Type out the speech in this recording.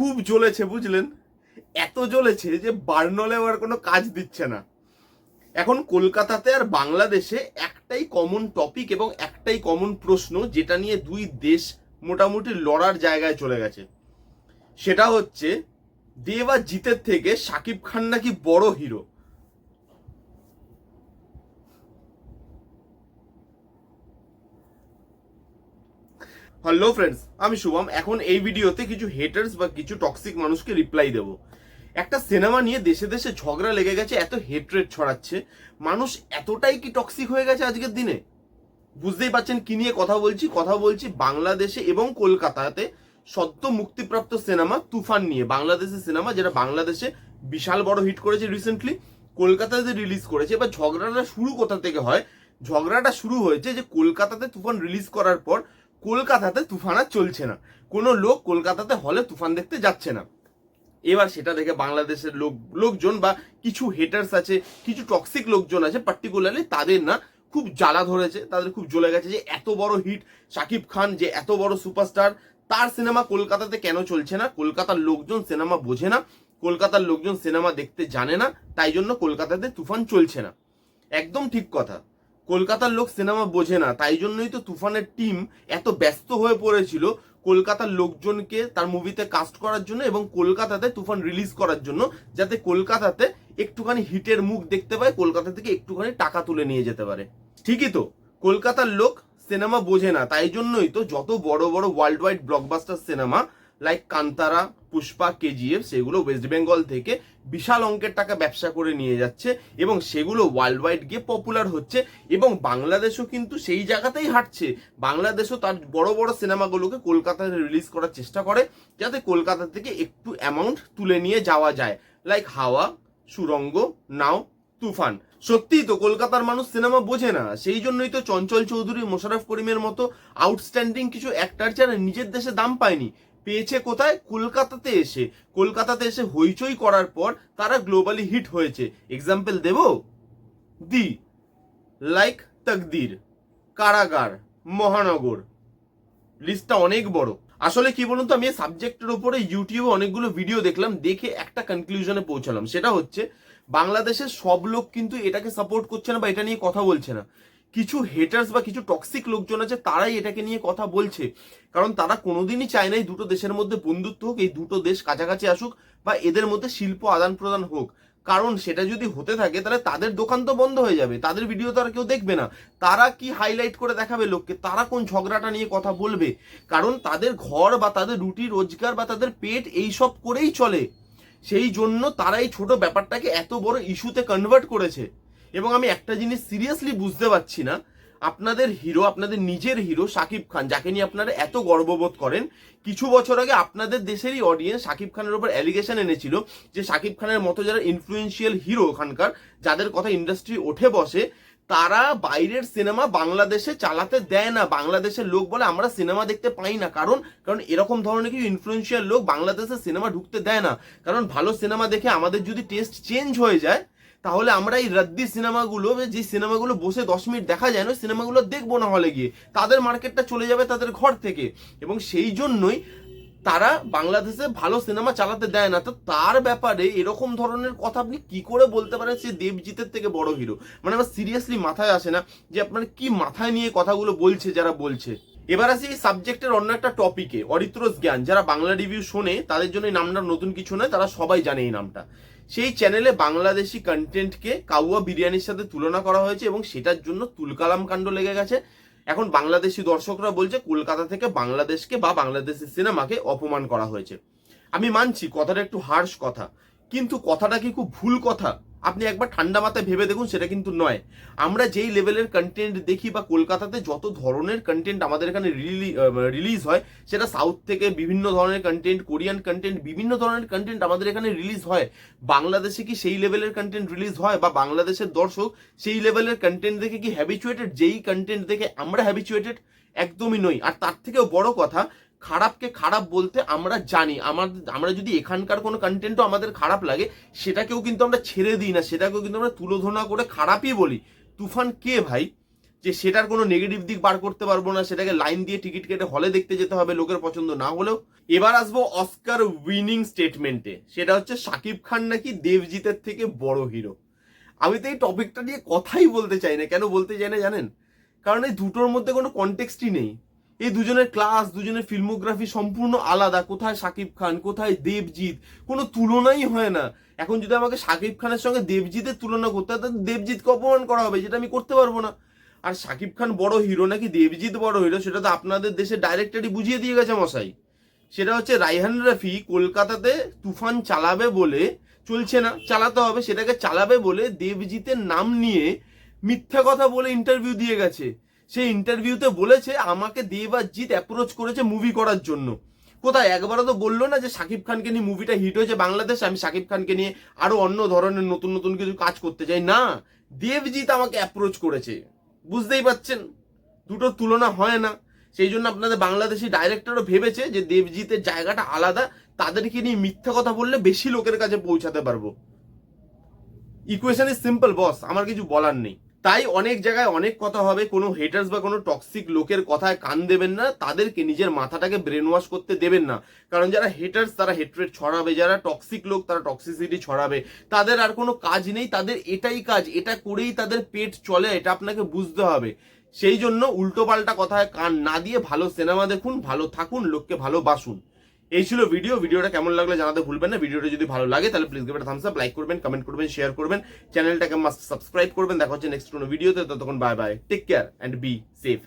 খুব জ্বলেছে, বুঝলেন? এত জ্বলেছে যে বার্নলে আর কোনো কাজ দিচ্ছে না। এখন কলকাতাতে আর বাংলাদেশে একটাই কমন টপিক এবং একটাই কমন প্রশ্ন যেটা নিয়ে দুই দেশ মোটামুটি লড়ার জায়গায় চলে গেছে। সেটা হচ্ছে দেব জিতের থেকে সাকিব খান নাকি বড় হিরো হ্যালো ফ্রেন্ডস আমি শুভম। এখন এই ভিডিওতে কিছু হেটার্স বা কিছু টক্সিক মানুষকে রিপ্লাই দেব। একটা সিনেমা নিয়ে দেশে দেশে ঝগড়া লেগে গেছে, এত হেট্রেট ছড়াচ্ছে। মানুষ এতটাই কি টক্সিক হয়ে গেছে আজকের দিনে? বুঝতেই পারছেন কি নিয়ে কথা বলছি? কথা বলছি বাংলাদেশে এবং কলকাতাতে সদ্য মুক্তিপ্রাপ্ত সিনেমা তুফান নিয়ে। বাংলাদেশের সিনেমা যেটা বাংলাদেশে বিশাল বড় হিট করেছে রিসেন্টলি কলকাতাতে রিলিজ করেছে। এবার ঝগড়াটা শুরু কোথা থেকে হয়? ঝগড়াটা শুরু হয়েছে যে কলকাতাতে তুফান রিলিজ করার পর কলকাতাতে তুফান আর চলছে না। কোনো লোক কলকাতাতে হলে তুফান দেখতে যাচ্ছে না। এবার সেটা দেখে বাংলাদেশের লোক, লোকজন বা কিছু হেটার্স আছে, কিছু টক্সিক লোকজন আছে পার্টিকুলারলি তাদের না খুব জ্বালা ধরেছে, তাদের খুব জ্বলে গেছে যে এত বড় হিট শাকিব খান, যে এত বড় সুপারস্টার তার সিনেমা কলকাতাতে কেন চলছে না? কলকাতার লোকজন সিনেমা বোঝে না, কলকাতার লোকজন সিনেমা দেখতে জানে না, তাই জন্য কলকাতাতে তুফান চলছে না। একদম ঠিক কথা। কলকাতার লোক সিনেমা বোঝে না, তাই জন্যই তো তুফানের টিম এত ব্যস্ত হয়ে পড়েছিল কলকাতার লোকজনকে তার মুভিতে কাস্ট করার জন্য এবং কলকাতাতে তুফান রিলিজ করার জন্য, যাতে কলকাতাতে একটুখানি হিটের মুখ দেখতে পায়, কলকাতা থেকে একটুখানি টাকা তুলে নিয়ে যেতে পারে। ঠিকই তো, কলকাতার লোক সিনেমা বোঝে না, তাই জন্যই তো যত বড় বড় world wide blockbuster cinema like Kantara Pushpa KGF সেগুলো ওয়েস্ট বেঙ্গল থেকে বিশাল অঙ্কের টাকা ব্যবসা করে নিয়ে যাচ্ছে এবং সেগুলো ওয়ার্ল্ড ওয়াইড গিয়ে পপুলার হচ্ছে এবং বাংলাদেশও কিন্তু সেই জায়গাতেই হাঁটছে। বাংলাদেশও তার বড় বড় সিনেমাগুলোকে কলকাতায় রিলিজ করার চেষ্টা করে যাতে কলকাতা থেকে একটু অ্যামাউন্ট তুলে নিয়ে যাওয়া যায়। লাইক হাওয়া, সুরঙ্গ, নাও, তুফান। সত্যিই তো কলকাতার মানুষ সিনেমা বোঝে না। সেই জন্যই তো চঞ্চল চৌধুরী মোশারফ করিমের মতো আউটস্ট্যান্ডিং কিছু অ্যাক্টার যারা নিজের দেশে দাম পায়নি। পেয়েছে কোথায়? কলকাতাতে এসে। কলকাতাতে এসে হইচই করার পর তারা গ্লোবালি হিট হয়েছে। এক্সাম্পল দেব? দি লাইক তকদির, কারাগার, মহানগর। লিস্টটা অনেক বড়। আসলে কি বলুন তো, আমি সাবজেক্টের উপরে ইউটিউবে অনেকগুলো ভিডিও দেখলাম, দেখে একটা কনক্লুশনে পৌঁছালাম। সেটা হচ্ছে, বাংলাদেশের সব লোক কিন্তু এটাকে সাপোর্ট করছে না বা এটা নিয়ে কথা বলছে না। কিছু হেটার্স বা কিছু টক্সিক লোকজন আছে, তারাই এটাকে নিয়ে কথা বলছে। কারণ তারা কোনোদিনই চায় না এই দুটো দেশের মধ্যে বন্ধুত্ব হোক, এই দুটো দেশ কাছাকাছি আসুক বা এদের মধ্যে শিল্প আদান প্রদান হোক। কারণ সেটা যদি হতে থাকে, তাহলে তাদের দোকান তো বন্ধ হয়ে যাবে, তাদের ভিডিও তো আর কেউ দেখবে না। তারা কি হাইলাইট করে দেখাবে লোককে? তারা কোন ঝগড়াটা নিয়ে কথা বলবে? কারণ তাদের ঘর বা তাদের রুটি, রোজগার বা তাদের পেট এই সব করেই চলে। সেই জন্য তারা এই ছোট ব্যাপারটাকে এত বড় ইস্যুতে কনভার্ট করেছে। এবং আমি একটা জিনিস সিরিয়াসলি বুঝতে পারছি না। আপনাদের হিরো আপনাদের নিজের হিরো শাকিব খান, যাকে নিয়ে আপনারা এত গর্ববোধ করেন, কিছু বছর আগে আপনাদের দেশেরই অডিয়েন্স শাকিব খানের উপর অ্যালিগেশন এনেছিল যে শাকিব খানের মতো যারা ইনফ্লুয়েন্সিয়াল হিরো ওখানকার, যাদের কথা ইন্ডাস্ট্রি ওঠে বসে, তারা বাইরের সিনেমা বাংলাদেশে চালাতে দেয় না। বাংলাদেশের লোক বলে আমরা সিনেমা দেখতে পাই না। কারণ কারণ এরকম ধরনের কিছু ইনফ্লুয়েন্সিয়াল লোক বাংলাদেশে সিনেমা ঢুকতে দেয় না। কারণ ভালো সিনেমা দেখে আমাদের যদি টেস্ট চেঞ্জ হয়ে যায় তাহলে আমরা এই রদ্দি সিনেমাগুলো যে সিনেমাগুলো বসে দশ মিনিট দেখা যায় না, সিনেমাগুলো দেখব না হলে গিয়ে। তাদের মার্কেটটা চলে যাবে তাদের ঘর থেকে। এবং সেই জন্যই তারা বাংলাদেশে ভালো সিনেমা চালাতে দেয় না। তো তার ব্যাপারে এরকম ধরনের কথা আপনি কি করে বলতে পারেন সে দেবজিতের থেকে বড় হিরো মানে আমার সিরিয়াসলি মাথায় আসে না যে আপনার কি মাথায় নিয়ে কথাগুলো বলছে, যারা বলছে। এবার আসি এই সাবজেক্টের অন্য একটা টপিকে অরিত্রস জ্ঞান। যারা বাংলা রিভিউ শোনে, তাদের জন্য এই নামটা নতুন কিছু নয়, তারা সবাই জানে এই নামটা। সেই চ্যানেলে বাংলাদেশি কন্টেন্টকে কাউয়া বিরিয়ানির সাথে তুলনা করা হয়েছে এবং সেটার জন্য তুলকালাম কাণ্ড লেগে গেছে। এখন বাংলাদেশি দর্শকরা বলছে কলকাতা থেকে বাংলাদেশকে বা বাংলাদেশের সিনেমাকে অপমান করা হয়েছে। আমি মানছি, কথাটা একটু হার্শ কথা, কিন্তু কথাটা কি খুব ভুল কথা? আপনি একবার ঠান্ডা মাথায় ভেবে দেখুন, সেটা কিন্তু নয়। আমরা যেই লেভেলের কন্টেন্ট দেখি বা কলকাতাতে যত ধরনের কন্টেন্ট আমাদের এখানে রিলিজ হয়, সেটা সাউথ থেকে বিভিন্ন ধরনের কন্টেন্ট কোরিয়ান কন্টেন্ট বিভিন্ন ধরনের কন্টেন্ট আমাদের এখানে রিলিজ হয়। বাংলাদেশে কি সেই লেভেলের কন্টেন্ট রিলিজ হয় বা বাংলাদেশের দর্শক সেই লেভেলের কন্টেন্ট দেখে কি হ্যাবিচুয়েটেড যেই কন্টেন্ট দেখে আমরা হ্যাবিচুয়েটেড একদমই নই। আর তার থেকেও বড় কথা খারাপকে খারাপ বলতে আমরা জানি। আমাদের আমরা যদি এখানকার কোনো কন্টেন্টও আমাদের খারাপ লাগে, সেটাকেও কিন্তু আমরা ছেড়ে দিই না, সেটাকেও কিন্তু আমরা তুলোধনা করে খারাপই বলি। তুফান কে ভাই? যে সেটার কোনো নেগেটিভ দিক বার করতে পারব না, সেটাকে লাইন দিয়ে টিকিট কেটে হলে দেখতে যেতে হবে লোকের পছন্দ না হলেও। এবার আসব অস্কার উইনিং স্টেটমেন্টে সেটা হচ্ছে শাকিব খান নাকি দেবজিতের থেকে বড় হিরো আমি তো এই টপিকটা নিয়ে কথাই বলতে চাই না। কেন বলতে চাই না জানেন? কারণ এই দুটোর মধ্যে কোনো কনটেক্সটই নেই। এই দুজনের ক্লাস দুজনের ফিল্মোগ্রাফি সম্পূর্ণ আলাদা। কোথায় শাকিব খান, কোথায় দেবজিৎ? কোনো তুলনাই হয় না। এখন যদি আমাকে শাকিব খানের সঙ্গে দেবজিতের তুলনা করতে হয়, তাহলে দেবজিৎকে অপমান করা হবে, যেটা আমি করতে পারব না। আর শাকিব খান বড় হিরো নাকি দেবজিৎ বড় হিরো সেটা তো আপনাদের দেশে ডাইরেক্টরই বুঝিয়ে দিয়ে গেছে মশাই। সেটা হচ্ছে রাইহান রাফি কলকাতাতে তুফান চালাবে বলে চলছে না, চালাতে হবে। সেটাকে চালাবে বলে দেবজিতের নাম নিয়ে মিথ্যা কথা বলে ইন্টারভিউ দিয়ে গেছে। সেই ইন্টারভিউতে বলেছে, আমাকে দেব আর জিৎ অ্যাপ্রোচ করেছে মুভি করার জন্য। কোথায়? একবারও তো বলল না যে শাকিব খানকে নিয়ে মুভিটা হিট হয়েছে বাংলাদেশে, আমি শাকিব খানকে নিয়ে আরও অন্য ধরনের নতুন নতুন কিছু কাজ করতে চাই। না দেবজিৎ আমাকে অ্যাপ্রোচ করেছে। বুঝতেই পাচ্ছেন দুটোর তুলনা হয় না। সেই জন্য আপনাদের বাংলাদেশি ডাইরেক্টরও ভেবেছে যে দেবজিতের জায়গাটা আলাদা। তাদেরকে নিয়ে মিথ্যা কথা বললে বেশি লোকের কাছে পৌঁছাতে পারব। ইকুয়েশন ইজ সিম্পল বস আমার কিছু বলার নেই। তাই অনেক জায়গায় অনেক কথা হবে, কোনো হেটার্স বা কোনো টক্সিক লোকের কথায় কান দেবেন না, তাদেরকে নিজের মাথাটাকে ব্রেন ওয়াশ করতে দেবেন না। কারণ যারা হেটার্স তারা হেট্রেট ছড়াবে, যারা টক্সিক লোক, তারা টক্সিসিটি ছড়াবে। তাদের আর কোনো কাজ নেই, তাদের এটাই কাজ, এটা করেই তাদের পেট চলে, এটা আপনাকে বুঝতে হবে। সেই জন্য উল্টোপাল্টা কথায় কান না দিয়ে ভালো সিনেমা দেখুন, ভালো থাকুন, লোককে ভালোবাসুন। এই ছিল ভিডিও ভিডিওটা কেমন লাগল জানাতে ভুলবেন না। ভিডিওটা যদি ভালো লাগে, তাহলে please give thumbs up like করবেন কমেন্ট করবেন শেয়ার করবেন। চ্যানেলটাকে মাস্ট সাবস্ক্রাইব করবেন। দেখা হচ্ছে নেক্সট কোনো ভিডিওতে ততক্ষণ bye bye take care and be safe